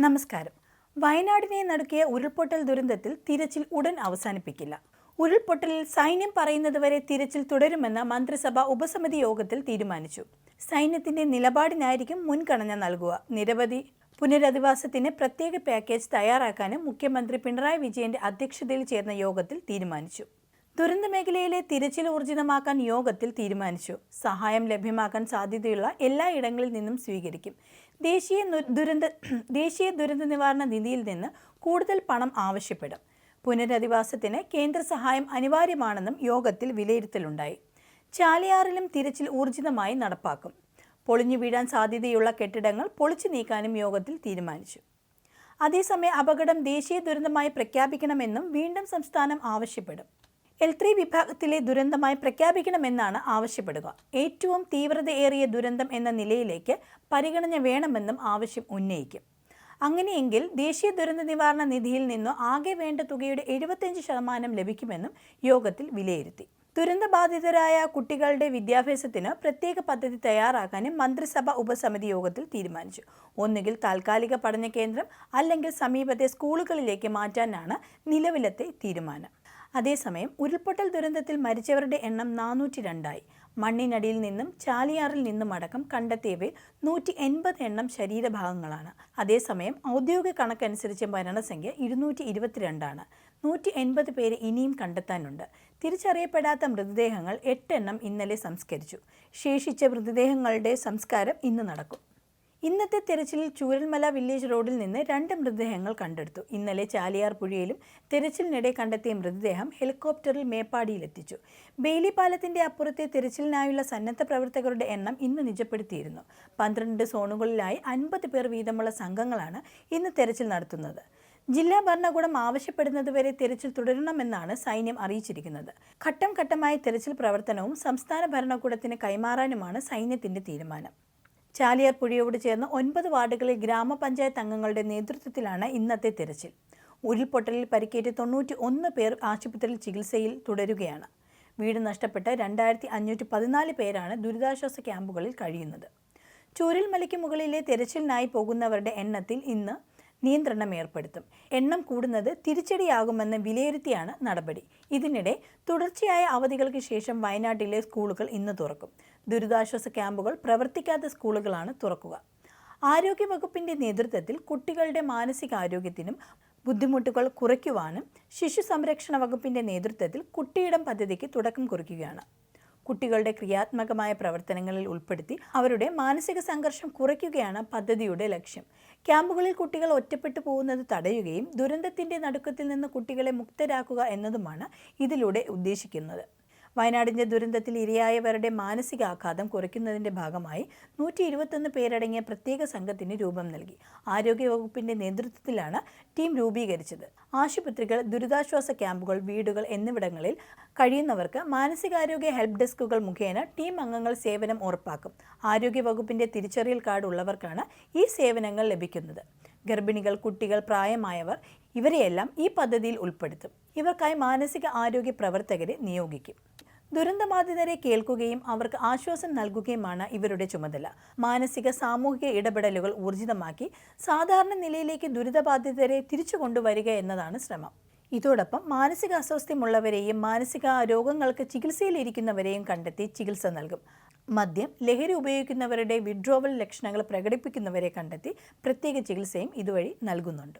നമസ്കാരം. വയനാടിനെ നടുക്കിയ ഉരുൾപൊട്ടൽ ദുരന്തത്തിൽ തിരച്ചിൽ ഉടൻ അവസാനിപ്പിക്കില്ല. ഉരുൾപൊട്ടലിൽ സൈന്യം പറയുന്നത് വരെ തിരച്ചിൽ തുടരുമെന്ന് മന്ത്രിസഭ ഉപസമിതി യോഗത്തിൽ തീരുമാനിച്ചു. സൈന്യത്തിന്റെ നിലപാടിനായിരിക്കും മുൻഗണന നൽകുക. നിരവധി പുനരധിവാസത്തിന് പ്രത്യേക പാക്കേജ് തയ്യാറാക്കാനും മുഖ്യമന്ത്രി പിണറായി വിജയന്റെ അധ്യക്ഷതയിൽ ചേർന്ന യോഗത്തിൽ തീരുമാനിച്ചു. ദുരന്ത മേഖലയിലെ തിരച്ചിൽ ഊർജിതമാക്കാൻ യോഗത്തിൽ തീരുമാനിച്ചു. സഹായം ലഭ്യമാക്കാൻ സാധ്യതയുള്ള എല്ലാ ഇടങ്ങളിൽ നിന്നും സ്വീകരിക്കും. ദേശീയ ദുരന്ത ദേശീയ ദുരന്ത നിവാരണ നിധിയിൽ നിന്ന് കൂടുതൽ പണം ആവശ്യപ്പെടും. പുനരധിവാസത്തിന് കേന്ദ്ര സഹായം അനിവാര്യമാണെന്നും യോഗത്തിൽ വിലയിരുത്തലുണ്ടായി. ചാലിയാറിലും തിരച്ചിൽ ഊർജിതമായി നടപ്പാക്കും. പൊളിഞ്ഞു വീഴാൻ സാധ്യതയുള്ള കെട്ടിടങ്ങൾ പൊളിച്ചു നീക്കാനും യോഗത്തിൽ തീരുമാനിച്ചു. അതേസമയം അപകടം ദേശീയ ദുരന്തമായി പ്രഖ്യാപിക്കണമെന്നും വീണ്ടും സംസ്ഥാനം ആവശ്യപ്പെടും. എൽ ത്രീ വിഭാഗത്തിലെ ദുരന്തമായി പ്രഖ്യാപിക്കണമെന്നാണ് ആവശ്യപ്പെടുക. ഏറ്റവും തീവ്രതയേറിയ ദുരന്തം എന്ന നിലയിലേക്ക് പരിഗണന വേണമെന്നും ആവശ്യം ഉന്നയിക്കും. അങ്ങനെയെങ്കിൽ ദേശീയ ദുരന്ത നിവാരണ നിധിയിൽ നിന്നും ആകെ വേണ്ട തുകയുടെ എഴുപത്തിയഞ്ച് ശതമാനം ലഭിക്കുമെന്നും യോഗത്തിൽ വിലയിരുത്തി. ദുരന്തബാധിതരായ കുട്ടികളുടെ വിദ്യാഭ്യാസത്തിന് പ്രത്യേക പദ്ധതി തയ്യാറാക്കാനും മന്ത്രിസഭാ ഉപസമിതി യോഗത്തിൽ തീരുമാനിച്ചു. ഒന്നുകിൽ താൽക്കാലിക പഠന കേന്ദ്രം അല്ലെങ്കിൽ സമീപത്തെ സ്കൂളുകളിലേക്ക് മാറ്റാനാണ് നിലവിലത്തെ തീരുമാനം. അതേസമയം ഉരുൾപൊട്ടൽ ദുരന്തത്തിൽ മരിച്ചവരുടെ എണ്ണം നാനൂറ്റി രണ്ടായി മണ്ണിനടിയിൽ നിന്നും ചാലിയാറിൽ നിന്നും അടക്കം കണ്ടെത്തിയവയിൽ നൂറ്റി എൺപത് എണ്ണം ശരീരഭാഗങ്ങളാണ്. അതേസമയം ഔദ്യോഗിക കണക്കനുസരിച്ച് മരണസംഖ്യ ഇരുന്നൂറ്റി ഇരുപത്തിരണ്ടാണ് നൂറ്റി എൺപത് പേരെ ഇനിയും കണ്ടെത്താനുണ്ട്. തിരിച്ചറിയപ്പെടാത്ത മൃതദേഹങ്ങൾ എട്ടെണ്ണം ഇന്നലെ സംസ്കരിച്ചു. ശേഷിച്ച മൃതദേഹങ്ങളുടെ സംസ്കാരം ഇന്ന് നടക്കും. ഇന്നത്തെ തെരച്ചിലിൽ ചൂരൽമല വില്ലേജ് റോഡിൽ നിന്ന് രണ്ട് മൃതദേഹങ്ങൾ കണ്ടെടുത്തു. ഇന്നലെ ചാലിയാർ പുഴയിലും തെരച്ചിലിനിടെ കണ്ടെത്തിയ മൃതദേഹം ഹെലികോപ്റ്ററിൽ മേപ്പാടിയിലെത്തിച്ചു ബെയിലി പാലത്തിന്റെ അപ്പുറത്തെ തെരച്ചിലിനായുള്ള സന്നദ്ധ പ്രവർത്തകരുടെ എണ്ണം ഇന്ന് നിജപ്പെടുത്തിയിരുന്നു. പന്ത്രണ്ട് സോണുകളിലായി അൻപത് പേർ വീതമുള്ള സംഘങ്ങളാണ് ഇന്ന് തെരച്ചിൽ നടത്തുന്നത്. ജില്ലാ ഭരണകൂടം ആവശ്യപ്പെടുന്നതുവരെ തെരച്ചിൽ തുടരണമെന്നാണ് സൈന്യം അറിയിച്ചിരിക്കുന്നത്. ഘട്ടം ഘട്ടമായ തെരച്ചിൽ പ്രവർത്തനവും സംസ്ഥാന ഭരണകൂടത്തിന് കൈമാറാനുമാണ് സൈന്യത്തിന്റെ തീരുമാനം. ചാലിയാർ പുഴയോട് ചേർന്ന് ഒൻപത് വാർഡുകളിൽ ഗ്രാമപഞ്ചായത്ത് അംഗങ്ങളുടെ നേതൃത്വത്തിലാണ് ഇന്നത്തെ തിരച്ചിൽ. ഉരുൾപൊട്ടലിൽ പരിക്കേറ്റ് തൊണ്ണൂറ്റി ഒന്ന് പേർ ആശുപത്രിയിൽ ചികിത്സയിൽ തുടരുകയാണ്. വീട് നഷ്ടപ്പെട്ട രണ്ടായിരത്തി അഞ്ഞൂറ്റി പതിനാല് പേരാണ് ദുരിതാശ്വാസ ക്യാമ്പുകളിൽ കഴിയുന്നത്. ചൂരൽമലയ്ക്ക് മുകളിലെ തിരച്ചിലിനായി പോകുന്നവരുടെ എണ്ണത്തിൽ ഇന്ന് നിയന്ത്രണം ഏർപ്പെടുത്തും. എണ്ണം കൂടുന്നത് തിരിച്ചടിയാകുമെന്ന് വിലയിരുത്തിയാണ് നടപടി. ഇതിനിടെ തുടർച്ചയായ അവധികൾക്ക് ശേഷം വയനാട്ടിലെ സ്കൂളുകൾ ഇന്ന് തുറക്കും. ദുരിതാശ്വാസ ക്യാമ്പുകൾ പ്രവർത്തിക്കാത്ത സ്കൂളുകളാണ് തുറക്കുക. ആരോഗ്യവകുപ്പിന്റെ നേതൃത്വത്തിൽ കുട്ടികളുടെ മാനസികാരോഗ്യത്തിനും ബുദ്ധിമുട്ടുകൾ കുറയ്ക്കുവാനും ശിശു സംരക്ഷണ വകുപ്പിന്റെ നേതൃത്വത്തിൽ കുട്ടിയിടം പദ്ധതിക്ക് തുടക്കം കുറിക്കുകയാണ്. കുട്ടികളുടെ ക്രിയാത്മകമായ പ്രവർത്തനങ്ങളിൽ ഉൾപ്പെടുത്തി അവരുടെ മാനസിക സംഘർഷം കുറയ്ക്കുകയാണ് പദ്ധതിയുടെ ലക്ഷ്യം. ക്യാമ്പുകളിൽ കുട്ടികൾ ഒറ്റപ്പെട്ടു പോകുന്നത് തടയുകയും ദുരന്തത്തിന്റെ നടുക്കത്തിൽ നിന്ന് കുട്ടികളെ മുക്തരാക്കുക എന്നതുമാണ് ഇതിലൂടെ ഉദ്ദേശിക്കുന്നത്. വയനാടിന്റെ ദുരന്തത്തിൽ ഇരയായവരുടെ മാനസികാഘാതം കുറയ്ക്കുന്നതിന്റെ ഭാഗമായി നൂറ്റി ഇരുപത്തൊന്ന് പേരടങ്ങിയ പ്രത്യേക സംഘത്തിന് രൂപം നൽകി. ആരോഗ്യവകുപ്പിന്റെ നേതൃത്വത്തിലാണ് ടീം രൂപീകരിച്ചത്. ആശുപത്രികൾ ദുരിതാശ്വാസ ക്യാമ്പുകൾ വീടുകൾ എന്നിവിടങ്ങളിൽ കഴിയുന്നവർക്ക് മാനസികാരോഗ്യ ഹെൽപ്പ് ഡെസ്കുകൾ മുഖേന ടീം അംഗങ്ങൾ സേവനം ഉറപ്പാക്കും. ആരോഗ്യവകുപ്പിന്റെ തിരിച്ചറിയൽ കാർഡ് ഉള്ളവർക്കാണ് ഈ സേവനങ്ങൾ ലഭിക്കുന്നത്. ഗർഭിണികൾ കുട്ടികൾ പ്രായമായവർ ഇവരെയെല്ലാം ഈ പദ്ധതിയിൽ ഉൾപ്പെടുത്തും. ഇവർക്കായി മാനസിക ആരോഗ്യ പ്രവർത്തകരെ നിയോഗിക്കും. ദുരന്തബാധിതരെ കേൾക്കുകയും അവർക്ക് ആശ്വാസം നൽകുകയുമാണ് ഇവരുടെ ചുമതല. മാനസിക സാമൂഹിക ഇടപെടലുകൾ ഊർജിതമാക്കി സാധാരണ നിലയിലേക്ക് ദുരിതബാധിതരെ തിരിച്ചു കൊണ്ടുവരിക എന്നതാണ് ശ്രമം. ഇതോടൊപ്പം മാനസിക അസ്വസ്ഥ്യമുള്ളവരെയും മാനസിക രോഗങ്ങൾക്ക് ചികിത്സയിലിരിക്കുന്നവരെയും കണ്ടെത്തി ചികിത്സ നൽകും. മദ്യം ലഹരി ഉപയോഗിക്കുന്നവരുടെ വിഡ്രോവൽ ലക്ഷണങ്ങൾ പ്രകടിപ്പിക്കുന്നവരെ കണ്ടെത്തി പ്രത്യേക ചികിത്സയും ഇതുവഴി നൽകുന്നുണ്ട്.